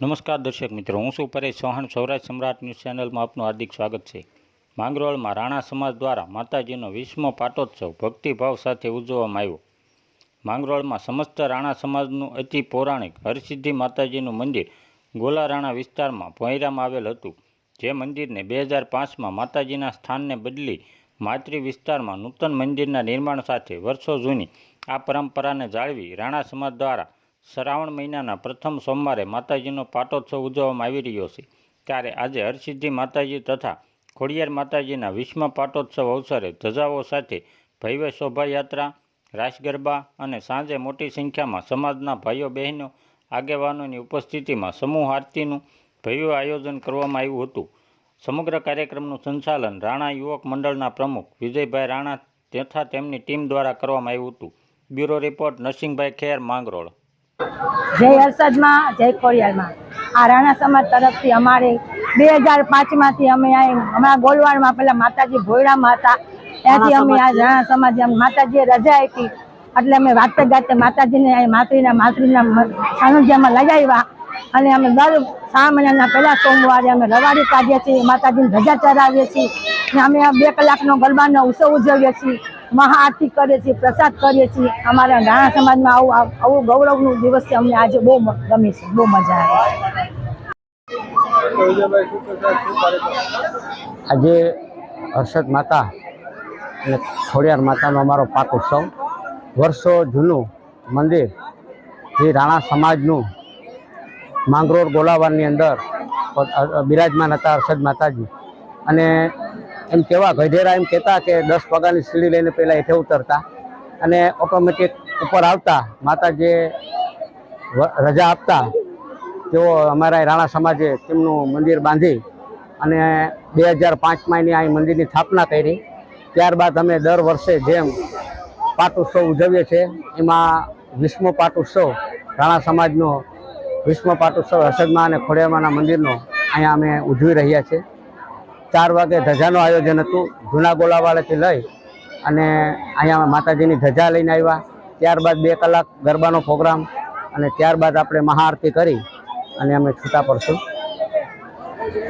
નમસ્કાર દર્શક મિત્રો, હું છું પરેશ ચૌહાણ. સૌરાષ્ટ્ર સમ્રાટ ન્યૂઝ ચેનલમાં આપનું હાર્દિક સ્વાગત છે. માંગરોળમાં રાણા સમાજ દ્વારા માતાજીનો વીસમો પાટોત્સવ ભક્તિભાવ સાથે ઉજવવામાં આવ્યો. માંગરોળમાં સમસ્ત રાણા સમાજનું અતિ પૌરાણિક હરસિદ્ધિ માતાજીનું મંદિર ગોલા રાણા વિસ્તારમાં ભોંયરામાં આવેલ હતું. જે મંદિરને બે હજાર પાંચમાં માતાજીના સ્થાનને બદલી માતૃ વિસ્તારમાં નૂતન મંદિરના નિર્માણ સાથે વર્ષો જૂની આ પરંપરાને જાળવી રાણા સમાજ દ્વારા શ્રાવણ મહિનાના પ્રથમ સોમવારે માતાજીનો પાટોત્સવ ઉજવવામાં આવી રહ્યો છે. ત્યારે આજે હરસિદ્ધિ માતાજી તથા ખોડિયાર માતાજીના વિશ્વ પાટોત્સવ અવસરે ધજાઓ સાથે ભવ્ય શોભાયાત્રા રાસ ગરબા અને સાંજે મોટી સંખ્યામાં સમાજના ભાઈઓ, બહેનો, આગેવાનોની ઉપસ્થિતિમાં સમૂહ આરતીનું ભવ્ય આયોજન કરવામાં આવ્યું હતું. સમગ્ર કાર્યક્રમનું સંચાલન રાણા યુવક મંડળના પ્રમુખ વિજયભાઈ રાણા તથા તેમની ટીમ દ્વારા કરવામાં આવ્યું હતું. Bureau report Narsinhbhai Kher Mangrol. જય હર્ષદમાં જય ખોડિયારમાં. આ રાણા સમાજ તરફથી અમારે બે હજાર પાંચમાંથી અમે અહીં હમણાં ગોલવાડમાં પેલા માતાજી ભોયડામાં હતા. ત્યાંથી અમે આ રાણા સમાજ માતાજીએ રજા આપી. એટલે અમે વાતે ગાતે માતાજીને અહીં માતૃના માતૃના મ- સાનિધ્યમાં લગાવ્યા. અને અમે દર શ્રાવણ મહિનાના પહેલા સોમવારે અમે રવાડી કાઢીએ છીએ, માતાજીને ધજા ચડાવીએ છીએ અને અમે બે કલાકનો ગરબાનો ઉત્સવ ઉજવીએ છીએ, મહાઆરતી કરીએ છીએ, પ્રસાદ કરીએ છીએ. અમારા રાણા સમાજમાં આવું આવું ગૌરવનું દિવસ છે, અમને આજે બહુ ગમે છે, બહુ મજા આવે આજે હર્ષદ માતા અને ખોડિયાર માતાનો અમારો પાક ઉત્સવ. વર્ષો જૂનું મંદિર જે રાણા સમાજનું માંગરોળ ગોલાવારની અંદર બિરાજમાન હતા હર્ષદ માતાજી. અને એમ કેવા ગઢેરા એમ કહેતા કે દસ પગાની સીડી લઈને પહેલાં એઠે ઉતરતા અને ઓટોમેટિક ઉપર આવતા માતાજીએ રજા આપતા. તેઓ અમારા રાણા સમાજે તેમનું મંદિર બાંધી અને બે હજાર પાંચમાં એની અહીં મંદિરની સ્થાપના કરી. ત્યારબાદ અમે દર વર્ષે જેમ પાટ ઉત્સવ ઉજવીએ છીએ, એમાં વીસમો પાટ ઉત્સવ રાણા સમાજનો વિશ્વ પાટોત્સવ હર્ષદમાં અને ખોડિયામાના મંદિરનો અહીંયા અમે ઉજવી રહ્યા છીએ. ચાર વાગે ધજાનું આયોજન હતું, જૂના ગોલાવાળાથી લઈ અને અહીંયા માતાજીની ધજા લઈને આવ્યા. ત્યારબાદ બે કલાક ગરબાનો પ્રોગ્રામ અને ત્યારબાદ આપણે મહાઆરતી કરી અને અમે છૂટા પડશું.